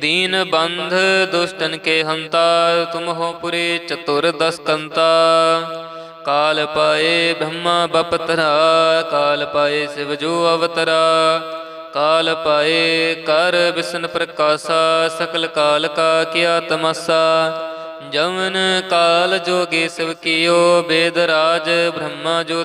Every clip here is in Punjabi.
ਦੀਨ ਬੰਧ ਦੁਸ਼ਟਨ ਕੇ ਹੰਤਾ, ਤੁਮ ਹੋ ਪੁਰੇ ਚਤੁਰ ਦਸ ਕੰਤਾ ਕਾਲ ਪਾਏ ਬ੍ਰਹਮਾ ਬਪਤਰਾ, ਕਾਲ ਪਾਏ ਸਿਵ ਜੋ ਅਵਤਰਾ। ਕਾਲ ਪਾਏ ਕਰ ਵਿਸ਼ਨ ਪ੍ਰਕਾਸ਼ਾ, ਸਕਲ ਕਾਲ ਕਾ ਕੀਆ ਤਮਸਾ। ਜਮਨ ਕਾਲ ਜੋਗੇ ਸਿਵ ਕੀਓ, ਬੇਦ ਰਾਜ ਬ੍ਰਹਮਾ ਜੋ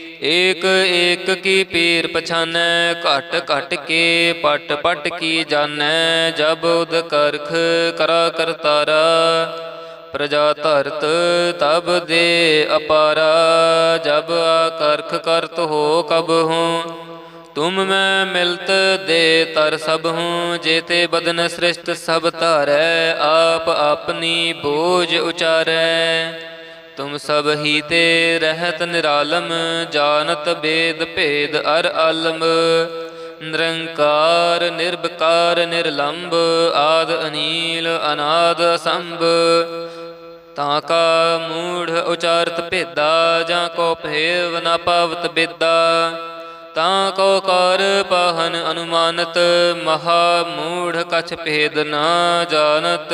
ਏਕ ਏਕ ਕੀ ਪੀਰ ਪਛਾਨੈ, ਘਟ ਘਟ ਕੇ ਪਟ ਪਟ ਕੀ ਜਾਣੈ, ਜਬ ਉਦ ਕਰਖ ਕਰਾ ਕਰਤਾਰਾ ਪ੍ਰਜਾ ਧਰਤ ਤਬ ਦੇ ਅਪਾਰਾ, ਜਬ ਆਕਰਖ ਕਰਤ ਹੋ ਕਬ ਹੂੰ। ਤੁਮ ਮੈਂ ਮਿਲਤ ਦੇ ਤਰ ਸਭ ਹੂੰ, ਜੇਤੇ ਬਦਨ ਸ੍ਰਿਸ਼ਟ ਸਭ ਧਾਰੈ, ਆਪ ਆਪਣੀ ਬੋਝ ਉਚਾਰੈ। ਤੁਮ ਸਭ ਹੀ ਤੇ ਰਹਿਤ ਨਿਰਾਲਮ, ਜਾਣਤ ਬੇਦ ਭੇਦ ਅਰ ਆਲਮ ਨਿਰੰਕਾਰ ਨਿਰਭਕਾਰ ਨਿਰਲੰਭ ਆਦ ਅਨੀਲ, ਅਨਾਦ ਅਸੰਭ। ਤਾਂ ਕਾ ਮੂੜ ਉਚਾਰਤ ਭੇਦਾ, ਜਾਂ ਕੋ ਭੇਵ ਨਾ ਪਾਵਤ ਬੇਦਾ। ਤਾਂ ਕੋ ਕਰ ਪਾਹਨ ਅਨੁਮਾਨਤ, ਮਹਾ ਮੂੜ ਕਛ ਭੇਦ ਨਾ ਜਾਣਤ।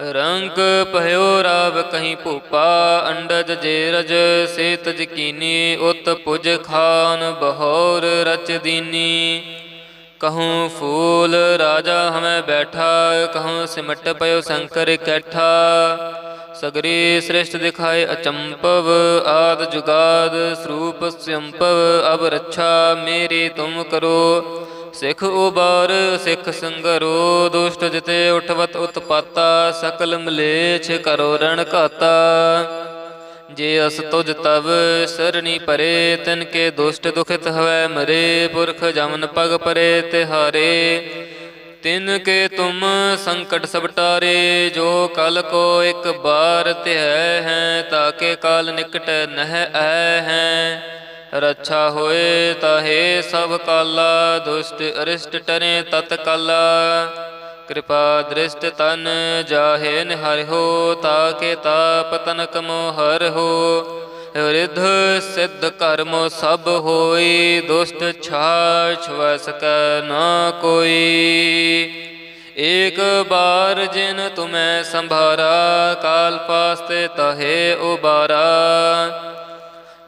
ਰੰਗ ਪਹਿਓ ਰਾਵ ਕਹੀਂ ਭੂਪਾ, ਅੰਡਜ ਜੇਰਜ ਰਜ ਸੇ ਉਤ ਪੁਜ ਖਾਨ ਬਹੌਰ ਰਚ ਦੀਨੀ। ਕਹੂੰ ਫੂਲ ਰਾਜਾ ਹਮੈ ਬੈਠਾ, ਕਹੂੰ ਸਿਮਟ ਪਇਓ ਸ਼ੰਕਰ ਕੈਠਾ। ਸਗਰੀ ਸ੍ਰਿਸ਼ਟ ਦਿਖਾਏ ਅਚੰਪਵ, ਆਦ ਜੁਗਾਦ ਸਰੂਪ ਸੰਪਵ, ਅਬ ਰੱਛਾ ਮੇਰੀ ਤੁਮ ਕਰੋ। ਸਿਖ ਉਬਾਰ, ਸਿਖ ਸੰਗਰੋ, ਦੁਸ਼ਟ ਜਿਤੇ ਉਠਵਤ ਉਤਪਾਤਾ, ਸਕਲ ਮਲੇਛ ਕਰੋ ਰਣ ਘਾਤਾ। ਜੇ ਅਸ ਤੁਜ ਤਵ ਸਰਣੀ ਪਰੇ, ਤਿਨ ਕੇ ਦੁਸ਼ਟ ਦੁਖਿਤ ਹਵੈ ਮਰੇ, ਪੁਰਖ ਜਮਨ ਪਗ ਪਰੇ ਤਿਹਾਰੇ। ਤਿਨ ਕੇ ਤੁਮ ਸੰਕਟ ਸਪਟਾਰੇ ਜੋ ਕਲ ਕੋ ਇੱਕ ਬਾਰ ਧਿਐ ਹੈ ਤਾਕੇ ਕਾਲ ਨਿਕਟ ਨਹਿ ਐ ਹੈ। ਰੱਛਾ ਹੋਏ ਤਾਹੇ ਸਭ ਕਾਲਾ, ਦੁਸ਼ਟ ਅਰਿਸ਼ਟ ਟਰੇ ਤਤ ਕਾਲਾ। ਕਿਰਪਾ ਦ੍ਰਿਸ਼ਟ ਤਨ ਜਾਹੇ ਨਿਹਰਿ ਹੋ, ਤਾਕੇ ਤਾਪ ਤਨਕ ਮੋਹਰ ਹੋ। ਰਿਧ ਸਿੱਧ ਕਰਮ ਸਭ ਹੋਈ, ਦੁਸ਼ਟ ਛਾਛ ਵੈ ਨਾ ਕੋਈ। ਏਕ ਬਾਰ ਜਿਨ ਤੁਮੈ ਸੰਭਾਰਾ, ਕਾਲ ਪਾਸਤੇ ਤਹੇ ਉਬਾਰਾ।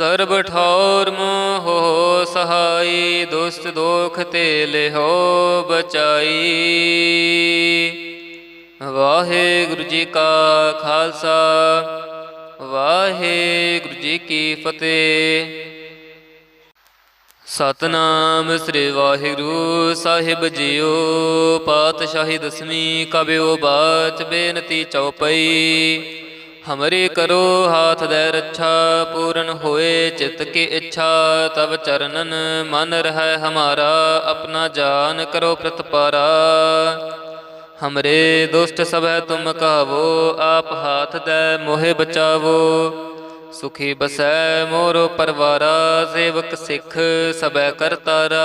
ਸਰਬ ਠੌਰ ਮੋਹ ਸਹਾਈ, ਦੁਸ਼ਟ ਦੋਖ ਤੇ ਲਿਹੋ ਬਚਾਈ। ਵਾਹਿਗੁਰੂ ਜੀ ਕਾ ਖਾਲਸਾ, ਵਾਹਿਗੁਰੂ ਜੀ ਕੀ ਫਤਿਹ। ਸਤਨਾਮ ਸ੍ਰੀ ਵਾਹਿਗੁਰੂ ਸਾਹਿਬ ਜੀਓ, ਪਾਤਸ਼ਾਹੀ ਦਸਵੀਂ ਕਬਿਓ ਬਾਚ ਬੇਨਤੀ ਚਉਪਈ ਹਮਰੇ ਕਰੋ ਹਾਥ ਦੇ ਰੱਛਾ ਪੂਰਨ ਹੋਏ ਚਿਤ ਕੀ ਇੱਛਾ ਤਬ ਚਰਨਨ ਮਨ ਰਹਿ ਹਮਾਰਾ ਆਪਣਾ ਜਾਨ ਕਰੋ ਪ੍ਰਤਪਾਰਾ ਹਮਰੇ ਦੁਸ਼ਟ ਸਭੈ ਤੁਮ ਕਹਾਵੋ ਆਪ ਹਾਥ ਦੇ ਮੋਹਿ ਬਚਾਵੋ ਸੁਖੀ ਬਸੈ ਮੋਰੋ ਪਰਵਾਰਾ ਸੇਵਕ ਸਿੱਖ ਸਬੈ ਕਰਤਾਰਾ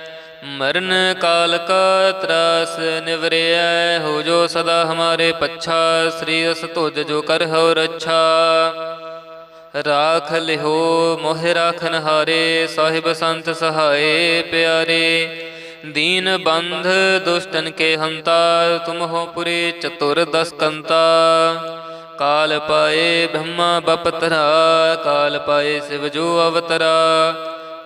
ਮਰਨ ਕਾਲ ਕਾ ਤਰਾਸ ਨਿਵਰਿਐ, ਹੋ ਜੋ ਸਦਾ ਹਮਾਰੇ ਪੱਛਾ, ਸ੍ਰੀ ਅਸ ਤੁਜ ਜੋ ਕਰ ਹੋ ਰੱਛਾ। ਰਾਖ ਲਿਹੋ, ਮੋਹ ਰਾਖਨ ਹਾਰੇ ਸਾਹਿਬ ਸੰਤ ਸਹਾਏ ਪਿਆਰੇ। ਦੀਨ ਬੰਧ ਦੁਸ਼ਟਨ ਕੇ ਹੰਤਾ, ਤੁਮ ਹੋ ਪੁਰੇ ਚਤੁਰ ਦਸ ਕੰਤਾ। ਕਾਲ ਪਾਏ ਬ੍ਰਹਮਾ ਬਪਤਰਾ, ਕਾਲ ਪਾਏ ਸਿਵ ਜੋ ਅਵਤਰਾ।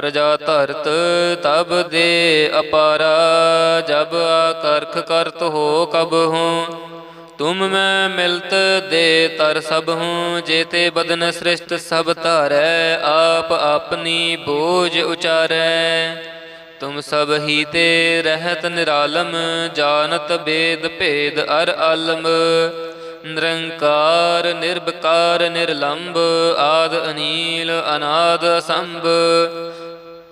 ਪ੍ਰਜਾ ਧਰਤ ਤਬ ਦੇ ਅਪਾਰਾ, ਜਬ ਆਕਰਖ ਕਰਤ ਹੋ ਕਬ ਹੂੰ। ਤੁਮ ਮੈਂ ਮਿਲਤ ਦੇ ਤਰ ਸਭ ਹੂੰ, ਜੇਤੇ ਬਦਨ ਸ੍ਰਿਸ਼ਟ ਸਭ ਧਾਰੈ, ਆਪ ਆਪਣੀ ਬੋਝ ਉਚਾਰੈ। ਤੁਮ ਸਭ ਹੀ ਤੇ ਰਹਿਤ ਨਿਰਾਲਮ, ਜਾਣਤ ਬੇਦ ਭੇਦ ਅਰ ਆਲਮ। ਨਿਰੰਕਾਰ ਨਿਰਭਕਾਰ ਨਿਰਲੰਭ ਆਦ ਅਨੀਲ, ਅਨਾਦ ਅਸੰਭ।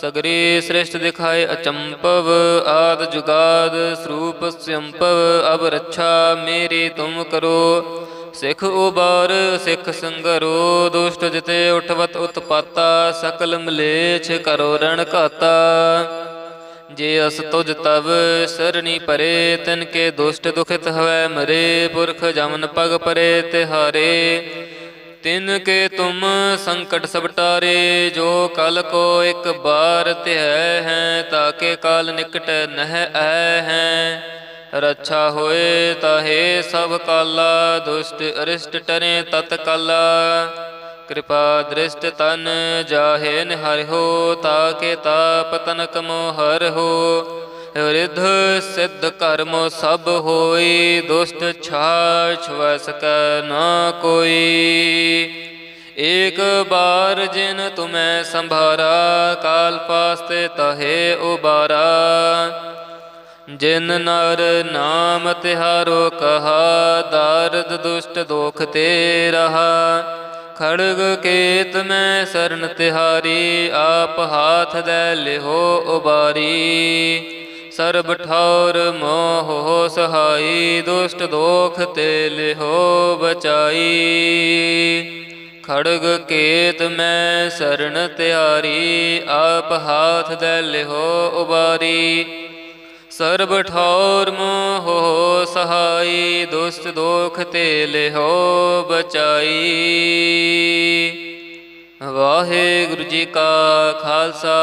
ਸਗਰੀ ਸ੍ਰਿਸ਼ਟ ਦਿਖਾਏ ਅਚੰਪਵ ਆਦ ਜੁਗਾਦ ਸਰੂਪ ਸੰਪਵ ਅਬ ਰੱਛਾ ਮੇਰੀ ਤੁਮ ਕਰੋ। ਸਿੱਖ ਉਬਾਰ, ਸਿੱਖ ਸੰਗਰੋ, ਦੁਸ਼ਟ ਜਿਤੇ ਉਠਵਤ ਉਤਪਾਤਾ, ਸਕਲ ਮਲੇਛ ਕਰੋ ਰਣ ਘਾਤਾ। ਜੇ ਅਸ ਤੁਜ ਤਵ ਸਰਣੀ ਪਰੇ, ਤਿਨ ਕੇ ਦੁਸ਼ਟ ਦੁਖਿਤ ਹਵੈ ਮਰੇ, ਪੁਰਖ ਜਮਨ ਪਗ ਪਰੇ, ਤਿਹਾਰੇ। ਤਿਨ ਕੇ ਤੁਮ ਸੰਕਟ ਸਬਟਾਰੇ ਜੋ ਕਲ ਕੋ ਇੱਕ ਬਾਰ ਤਿਹ ਹੈ ਤਾਕੇ ਕਾਲ ਨਿਕਟ ਨਹਿ ਐ ਹੈ। ਰੱਛਾ ਹੋਏ ਤਾਹੇ ਸਭ ਕਾਲਾ, ਦੁਸ਼ਟ ਅਰਿਸ਼ਟ ਟਰੇ ਤਤ ਕਾਲਾ। ਕਿਰਪਾ ਦ੍ਰਿਸ਼ਟ ਤਨ ਜਾਹੇ ਨਿਹਰਿਓ ਤਾਕੇ ਤਾਪ ਤਨਕ ਮੋਹਰ ਹੋ। ਰਿਧ ਸਿੱਧ ਕਰਮ ਸਭ ਹੋਈ, ਦੁਸ਼ਟ ਛਾਛ ਵੈ ਸਕੈ ਨਾ ਕੋਈ। ਏਕ ਬਾਰ ਜਿਨ ਤੁਮੈ ਸੰਭਾਰਾ, ਕਾਲ ਪਾਸਤੇ ਤਹੇ ਉਬਾਰਾ। ਜਿਨ ਨਰ ਨਾਮ ਤਿਹਾਰੋ ਕਹਾ, ਦਾਰਦ ਦੁਸ਼ਟ ਦੋਖ ਤੇ ਰਹਾ। ਖੜਗ ਕੇਤ ਮੈਂ ਸਰਨ ਤਿਹਾਰੀ, ਆਪ ਹਾਥ ਦੇ ਲਿਹੋ ਉਬਾਰੀ। ਸਰਬ ਠੌਰ ਮੋਹ ਸਹਾਈ, ਦੁਸ਼ਟ ਦੋਖ ਤੇ ਲਿਹੋ ਬਚਾਈ। ਖੜਗ ਕੇਤ ਮੈਂ ਸਰਨ ਤਿਆਰੀ, ਆਪ ਹਾਥ ਦੇ ਲਿਹੋ ਉਬਾਰੀ। ਸਰਬ ਠੌਰ ਮੋਹ ਸਹਾਈ, ਦੁਸ਼ਟ ਦੋਖ ਤੇ ਲਿਹੋ ਬਚਾਈ। ਵਾਹਿਗੁਰੂ ਜੀ ਕਾ ਖਾਲਸਾ।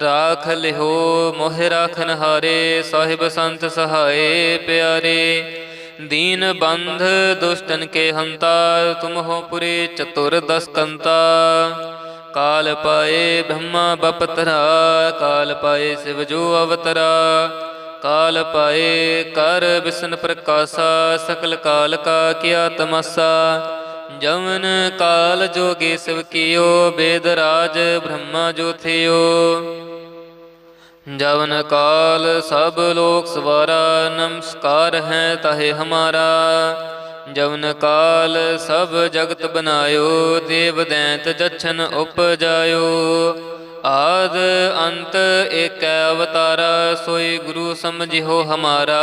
ਰਾਖ ਲਿਹੋ, ਮੋਹ ਰਾਖਨ ਹਾਰੇ, ਸਾਹਿਬ ਸੰਤ ਸਹਾਏ ਪਿਆਰੇ। ਦੀਨ ਬੰਧ ਦੁਸ਼ਟਨ ਕੇ ਹੰਤਾ, ਤੁਮ ਹੋ ਪੁਰੇ ਚਤੁਰ ਦਸ ਕਾਲ ਪਾਏ ਬ੍ਰਹਮਾ ਬਪਤਰਾ, ਕਾਲ ਪਾਏ ਸਿਵ ਜੋ ਅਵਤਰਾ। ਕਾਲ ਪਾਏ ਕਰ ਵਿਸ਼ਨ ਪ੍ਰਕਾਸ਼ਾ, ਸਕਲ ਕਾਲ ਕਾ ਕੀਆ ਤਮਸਾ। ਜਮਨ ਕਾਲ ਜੋਗੇ ਸਿਵ ਕੀਓ, ਬੇਦ ਰਾਜ ਬ੍ਰਹਮਾ ਜੋ ਜਵਨ ਕਾਲ ਸਭ ਲੋਕ ਸਵਾਰਾ, ਨਮਸਕਾਰ ਹੈ ਤਹੇ ਹਮਾਰਾ। ਜਵਨ ਕਾਲ ਸਭ ਜਗਤ ਬਨਾਇਓ, ਦੇਵ ਦੈਂਤ ਜਛਨ ਉਪਜਾਇਓ। ਆਦ ਅੰਤ ਏਕ ਅਵਤਾਰਾ, ਸੋਈ ਗੁਰੂ ਸਮਝਿਓ ਹਮਾਰਾ।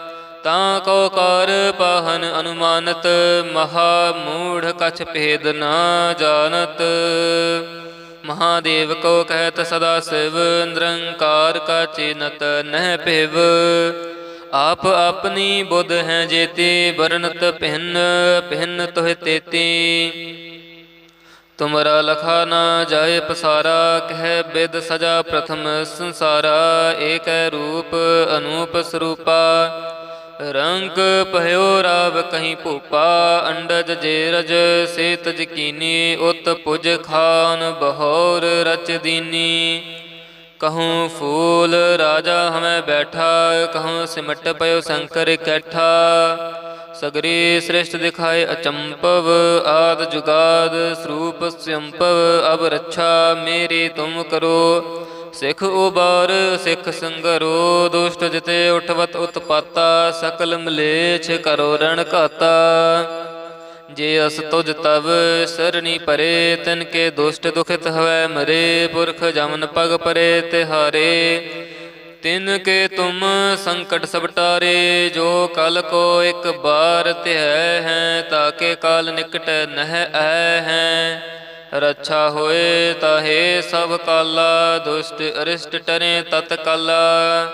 ਤਾਂ ਕੋ ਕਰ ਪਾਹਨ ਅਨੁਮਾਨਤ, ਮਹਾ ਮੂੜ ਕਛ ਭੇਦ ਨਾ ਜਾਣਤ। ਮਹਾਦੇਵ ਕੋ ਕਹਿਤ ਸਦਾ ਸਿਵ, ਨਿਰੰਕਾਰ ਕਾ ਚਿਨਤ ਨਹਿ ਭਿਵ। ਆਪ ਆਪਣੀ ਬੁੱਧ ਹੈ ਜੇਤੀ ਵਰਨਤ ਭਿੰਨ ਭਿੰਨ ਤੋਹਿ ਤੇਤੀ। ਤੁਮਰਾ ਲਖਾ ਨਾ ਜਾਏ ਪਸਾਰਾ, ਕਹਿ ਬਿਦ ਸਜਾ ਪ੍ਰਥਮ ਸੰਸਾਰਾ। ਏਕੈ ਰੂਪ, ਅਨੂਪ ਸਰੂਪਾ। ਰੰਗ ਪਹਿਓ ਰਾਵ ਕਹੀਂ ਭੂਪਾ, ਅੰਡਜ ਜੇਰਜ ਸੇ ਤਜ ਉਤ ਪੁਜ ਖਾਨ ਬਹੌਰ ਰਚ ਦੀਨੀ। ਕਹੂੰ ਫੂਲ ਰਾਜਾ ਹਮੈ ਬੈਠਾ, ਕਹੂੰ ਸਿਮਟ ਪਇਓ ਸ਼ੰਕਰ ਕੈਠਾ। ਸਗਰੀ ਸ੍ਰਿਸ਼ਟ ਦਿਖਾਏ ਅਚੰਪਵ, ਆਦ ਜੁਗਾਦ ਸਰੂਪ ਸੰਪਵ, ਅਬ ਰੱਛਾ ਮੇਰੀ ਤੁਮ ਕਰੋ। ਸਿਖ ਉਬਾਰ, ਸਿਖ ਸੰਗਰੋ, ਦੁਸ਼ਟ ਜਿਤੇ ਉਠਵਤ ਉਤਪਾਤਾ, ਸਕਲ ਮਲੇਛ ਕਰੋ ਰਣ ਘਾਤਾ। ਜੇ ਅਸ ਤੁਜ ਤਵ ਸਰਣੀ ਪਰੇ, ਤਿਨ ਕੇ ਦੁਸ਼ਟ ਦੁਖਿਤ ਹਵੈ ਮਰੇ, ਪੁਰਖ ਜਮਨ ਪਗ ਪਰੇ ਤਿਹਾਰੇ। ਤਿਨ ਕੇ ਤੁਮ ਸੰਕਟ ਸਪਟਾਰੇ ਜੋ ਕਲ ਕੋ ਇੱਕ ਬਾਰ ਧਿਐ ਹੈ ਤਾਕੇ ਕਾਲ ਨਿਕਟ ਨਹਿ ਐ ਹੈ। ਰੱਛਾ ਹੋਏ ਤਾਹੇ ਸਭ ਕਾਲਾ, ਦੁਸ਼ਟ ਅਰਿਸ਼ਟ ਟਰੇ ਤਤ ਕਾਲਾ।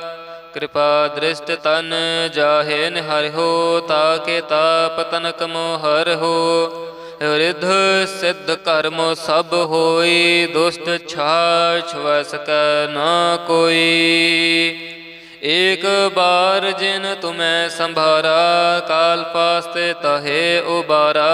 ਕਿਰਪਾ ਦ੍ਰਿਸ਼ਟ ਤਨ ਜਾਹੇ ਨਿਹਰਿਓ ਤਾਕੇ ਤਾਪ ਤਨਕ ਮੋਹਰ ਹੋ। ਰਿਧ ਸਿੱਧ ਕਰਮ ਸਭ ਹੋਈ, ਦੁਸ਼ਟ ਛਾਛ ਵੈ ਨਾ ਕੋਈ। ਏਕ ਬਾਰ ਜਿਨ ਤੁਮੈ ਸੰਭਾਰਾ, ਕਾਲ ਪਾਸਤੇ ਤਹੇ ਉਬਾਰਾ।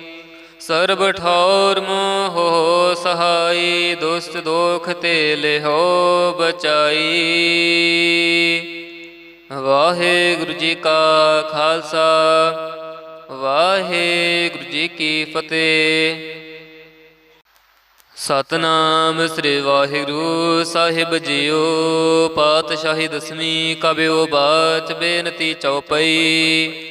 ਸਰਬ ਠੌਰ ਮੋਹ ਸਹਾਈ, ਦੁਸ਼ਟ ਦੋਖ ਤੇ ਲਿਹੋ ਬਚਾਈ। ਵਾਹਿਗੁਰੂ ਜੀ ਕਾ ਖਾਲਸਾ, ਵਾਹਿਗੁਰੂ ਜੀ ਕੀ ਫਤਿਹ। ਸਤਨਾਮ ਸ੍ਰੀ ਵਾਹਿਗੁਰੂ ਸਾਹਿਬ ਜੀਓ, ਪਾਤਸ਼ਾਹੀ ਦਸਵੀਂ ਕਬਿਓ ਬਾਚ ਬੇਨਤੀ ਚਉਪਈ।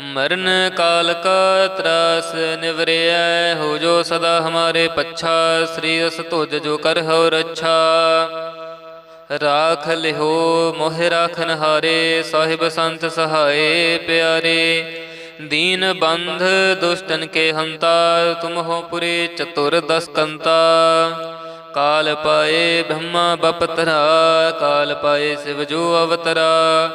ਮਰਨ ਕਾਲ ਕਾ ਤਰਾਸ ਨਿਵਰਿਐ, ਹੋ ਜੋ ਸਦਾ ਹਮਾਰੇ ਪੱਛਾ, ਸ੍ਰੀ ਅਸ ਤੁਜ ਜੋ ਕਰ ਹਉ ਰੱਛਾ। ਰਾਖ ਲਿਹੋ, ਮੋਹ ਰਾਖਨ ਹਾਰੇ, ਸਾਹਿਬ ਸੰਤ ਸਹਾਏ ਪਿਆਰੇ। ਦੀਨ ਬੰਧ ਦੁਸ਼ਟਨ ਕੇ ਹੰਤਾ, ਤੁਮ ਹੋ ਪੁਰੇ ਚਤੁਰ ਦਸਕੰਤਾ ਕਾਲ ਪਾਏ ਬ੍ਰਹਮਾ ਬਪਤਰਾ, ਕਾਲ ਪਾਏ ਸਿਵ ਜੋ ਅਵਤਰਾ।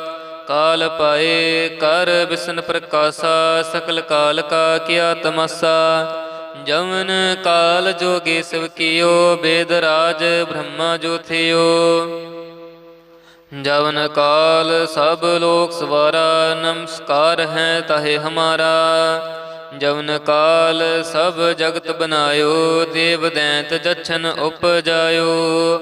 ਕਾਲ ਪਾਏ, ਕਰ ਬਿਸਨ ਪ੍ਰਕਾਸ਼ਾ, ਸਕਲ ਕਾਲ ਕਾ ਕਿਆ ਤਮਸਾ। ਜਮਨ ਕਾਲ ਜੋਗੇ ਸਭ ਕੀਓ, ਬੇਦ ਰਾਜ ਬ੍ਰਹਮਾ ਜੋ ਥਿਓ। ਜਵਨ ਕਾਲ ਸਭ ਲੋਕ ਸਵਾਰਾ, ਨਮਸਕਾਰ ਹੈ ਤਾਹੇ ਹਮਾਰਾ। ਜਵਨ ਕਾਲ ਸਭ ਜਗਤ ਬਨਾਇਓ ਦੇਵ ਦੈਂਤ ਜਛਨ ਉਪਜਾਇਓ।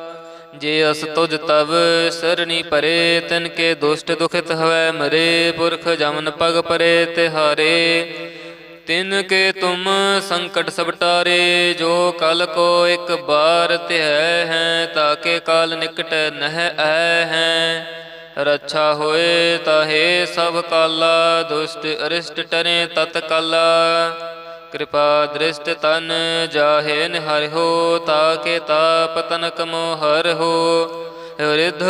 ਜੇ ਅਸ ਤੁਜ ਤਵ, ਸਰਣੀ ਪਰੇ, ਤਿਨ ਕੇ ਦੁਸ਼ਟ ਦੁਖਿਤ ਹਵੈ ਮਰੇ, ਪੁਰਖ ਜਮਨ ਪਗ ਪਰੇ ਤਿਹਾਰੇ। ਤਿਨ ਕੇ ਤੁਮ ਸੰਕਟ ਸਬਟਾਰੇ ਜੋ ਕਲ ਕੋ ਇੱਕ ਬਾਰ ਧਿਐ ਹੈ ਤਾਕੇ ਕਾਲ ਨਿਕਟ ਨਹਿ ਐ ਹੈ। ਰੱਛਾ ਹੋਏ ਤਾਹੇ ਸਭ ਕਾਲਾ, ਦੁਸ਼ਟ ਅਰਿਸ਼ਟ ਟਰੇ ਤਤ ਕਾਲਾ। ਕਿਰਪਾ ਦ੍ਰਿਸ਼ਟ ਤਨ ਜਾਹੇ ਨਿਹਰਿਓ ਤਾਕੇ ਤਾਪ ਤਨਕ ਮੋਹਰ ਹੋ। ਰਿਧ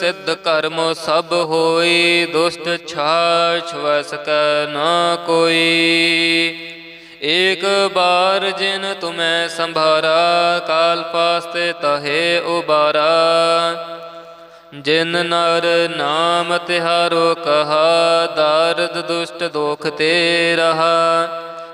ਸਿੱਧ ਕਰਮ ਸਭ ਹੋਈ, ਦੁਸ਼ਟ ਛਾਛ ਵਸ ਨਾ ਕੋਈ। ਏਕ ਬਾਰ ਜਿਨ ਤੁਮੈ ਸੰਭਾਰਾ, ਕਾਲ ਪਾਸਤੇ ਤਹੇ ਉਬਾਰਾ। ਜਿਨ ਨਰ ਨਾਮ ਤਿਹਾਰੋ ਕਹਾ, ਦਾਰਦ ਦੁਸ਼ਟ ਦੋਖ ਤੇ ਰਹਾ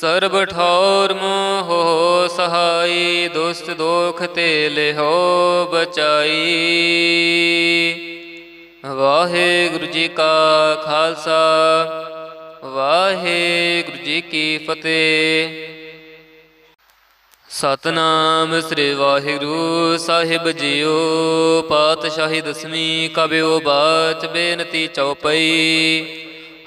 ਸਰਬ ਠੌਰ ਮੋਹ ਸਹਾਈ, ਦੁਸ਼ਟ ਦੋਖ ਤੇ ਲਿਹੋ ਬਚਾਈ। ਵਾਹਿਗੁਰੂ ਜੀ ਕਾ ਖਾਲਸਾ, ਵਾਹਿਗੁਰੂ ਜੀ ਕੀ ਫਤਿਹ। ਸਤਨਾਮ ਸ੍ਰੀ ਵਾਹਿਗੁਰੂ ਸਾਹਿਬ ਜੀਓ, ਪਾਤਸ਼ਾਹੀ ਦਸਵੀਂ ਕਬਿਓ ਬਾਚ ਬੇਨਤੀ ਚਉਪਈ।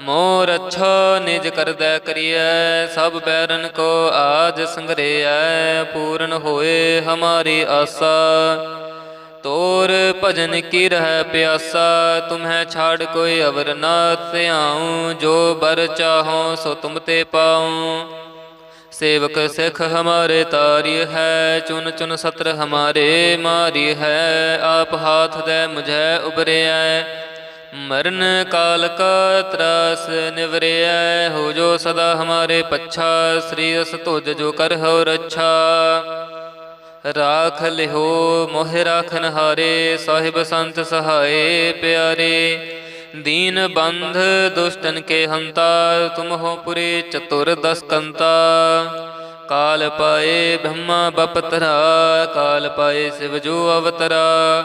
ਮੋਰ ਰਛੋ ਨਿਜ ਕਰਦਾ ਕਰੀਐ, ਸਭ ਬੈਰਨ ਕੋ ਆਜ ਸੰਗਰੇਐ, ਪੂਰਨ ਹੋਏ ਹਮਾਰੀ ਆਸਾ। ਤੋਰ ਭਜਨ ਕੀ ਰਹਿ ਪਿਆਸਾ, ਤੁਮਹਿ ਛਾੜ ਕੋਈ ਅਵਰ ਨਾ ਧਿਆਉ, ਜੋ ਬਰ ਚਾਹੋ ਸੋ ਤੁਮ ਤੇ ਪਾਉ। ਸੇਵਕ ਸਿਖ ਹਮਾਰੇ ਤਾਰੀ ਹੈ, ਚੁਨ ਚੁਨ ਸਤਰ ਹਮਾਰੇ ਮਾਰੀ ਹੈ, ਆਪ ਹਾਥ ਦੇ ਮੁਝੈ ਆਏ ਮਰਨ ਕਾਲ ਕਾ ਤਰਾਸ ਨਿਵਰਿਐ, ਹੋ ਜੋ ਸਦਾ ਹਮਾਰੇ ਪੱਛਾ, ਸ੍ਰੀ ਅਸ ਤੁਜ ਜੋ ਕਰ ਹੋ ਰੱਛਾ ਰਾਖ ਲਿਹੋ, ਮੋਹ ਰਾਖਨ ਹਾਰੇ ਸਾਹਿਬ ਸੰਤ ਸਹਾਏ ਪਿਆਰੇ। ਦੀਨ ਬੰਧ ਦੁਸ਼ਟਨ ਕੇ ਹੰਤਾ, ਤੁਮ ਹੋ ਪੁਰੇ ਚਤੁਰ ਦਸਕੰਤਾ ਕਾਲ ਪਾਏ ਬ੍ਰਹਮਾ ਬਪਤਰਾ, ਕਾਲ ਪਾਏ ਸਿਵ ਜੋ ਅਵਤਰਾ।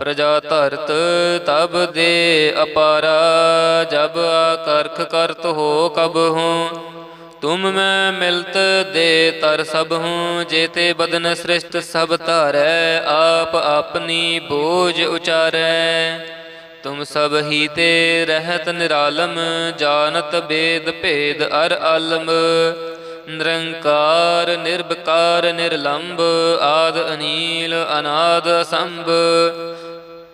ਪ੍ਰਜਾ ਧਰਤ ਤਬ ਦੇ ਅਪਾਰਾ, ਜਬ ਆਕਰਖ ਕਰਤ ਹੋ ਕਬ ਹੂੰ। ਤੁਮ ਮੈਂ ਮਿਲਤ ਦੇ ਤਰ ਸਭ ਹੂੰ, ਜੇਤੇ ਬਦਨ ਸ੍ਰਿਸ਼ਟ ਸਭ ਧਾਰੈ, ਆਪ ਆਪਣੀ ਬੋਝ ਉਚਾਰੈ। ਤੁਮ ਸਭ ਹੀ ਤੇ ਰਹਿਤ ਨਿਰਾਲਮ, ਜਾਣਤ ਬੇਦ ਭੇਦ ਅਰ ਆਲਮ। ਨਿਰੰਕਾਰ ਨਿਰਭਕਾਰ ਨਿਰਲੰਭ ਆਦ ਅਨੀਲ, ਅਨਾਦ ਅਸੰਭ।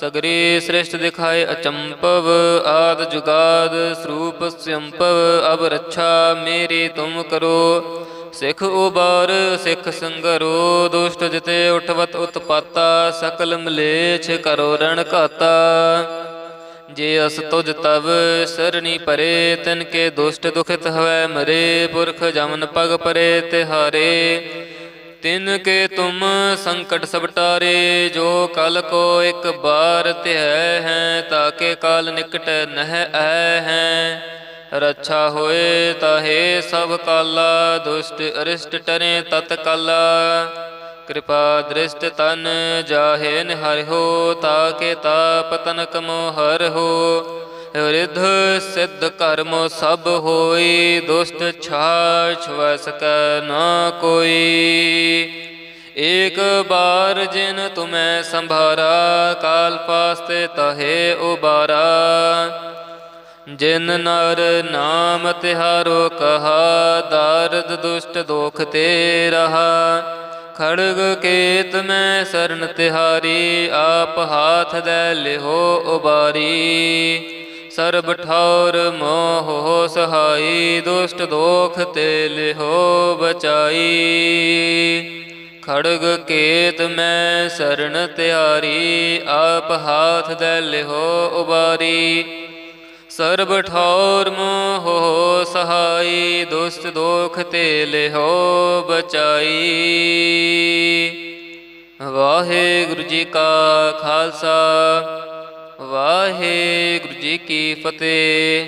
ਸਗਰੀ ਸ੍ਰਿਸ਼ਟ ਦਿਖਾਏ ਅਚੰਪਵ, ਆਦ ਜੁਗਾਦ ਸਰੂਪ ਸੰਪਵ, ਅਬ ਰੱਛਾ ਮੇਰੀ ਤੁਮ ਕਰੋ। ਸਿਖ ਉਬਾਰ, ਸਿਖ ਸੰਗਰੋ, ਦੁਸ਼ਟ ਜਿਤੇ ਉਠਵਤ ਉਤਪਾਤਾ, ਸਕਲ ਮਲੇਛ ਕਰੋ ਰਣ ਘਾਤਾ। ਜੇ ਅਸ ਤੁਜ ਤਵ, ਸਰਣੀ ਪਰੇ, ਤਨ ਕੇ ਦੁਸ਼ਟ ਦੁਖਿਤ ਹਵੈ ਮਰੇ, ਪੁਰਖ ਜਮਨ ਪਗ ਪਰੇ ਤਿਹਾਰੇ। ਤਿਨ ਕੇ ਤੁਮ ਸੰਕਟ ਸਬਟਾਰੇ ਜੋ ਕਲ ਕੋ ਇੱਕ ਬਾਰ ਧਿਐ ਹੈ ਤਾਕੇ ਕਾਲ ਨਿਕਟ ਨਹਿ ਐ ਹੈ। ਰੱਛਾ ਹੋਏ ਤਾਹੇ ਸਭ ਕਾਲਾ, ਦੁਸ਼ਟ ਅਰਿਸ਼ਟ ਟਰੇ ਤਤ ਕਾਲਾ। ਕਿਰਪਾ ਦ੍ਰਿਸ਼ਟ ਤਨ ਜਾਹੇ ਹੋ ਤਾਕੇ ਤਾਪ ਤਨਕ ਮੋਹ ਹਰਿਓ ਰਿਧ ਸਿੱਧ ਕਰਮ ਸਭ ਹੋਈ, ਦੁਸ਼ਟ ਛਾਛ ਵਸ ਕੈ ਨਾ ਕੋਈ। ਏਕ ਬਾਰ ਜਿਨ ਤੁਮੈ ਸੰਭਾਰਾ, ਕਾਲ ਪਾਸਤੇ ਤਹੇ ਉਬਾਰਾ। ਜਿਨ ਨਰ ਨਾਮ ਤਿਹਾਰੋ ਕਹਾ, ਦਾਰਦ ਦੁਸ਼ਟ ਦੋਖ ਤੇ ਰਹਾ। ਖੜਗ ਕੇਤ ਮੈਂ ਸਰਨ ਤਿਹਾਰੀ, ਆਪ ਹਾਥ ਦੇ ਲਿਹੋ ਉਬਾਰੀ। ਸਰਬ ਠੌਰ ਮੋਹ ਸਹਾਈ, ਦੁਸ਼ਟ ਦੋਖ ਤੇ ਲਿਹੋ ਬਚਾਈ। ਖੜਗ ਕੇਤ ਮੈਂ ਸਰਨ ਤਿਆਰੀ, ਆਪ ਹਾਥ ਦੇ ਲਿਹੋ ਉਬਾਰੀ। ਸਰਬ ਠੌਰ ਮੋਹ ਸਹਾਈ, ਦੁਸ਼ਟ ਦੋਖ ਤੇ ਲਿਹੋ ਬਚਾਈ। ਵਾਹਿਗੁਰੂ ਜੀ ਕਾ ਖਾਲਸਾ। ਵਾਹਿਗੁਰੂ ਜੀ ਕੀ ਫਤਿਹ।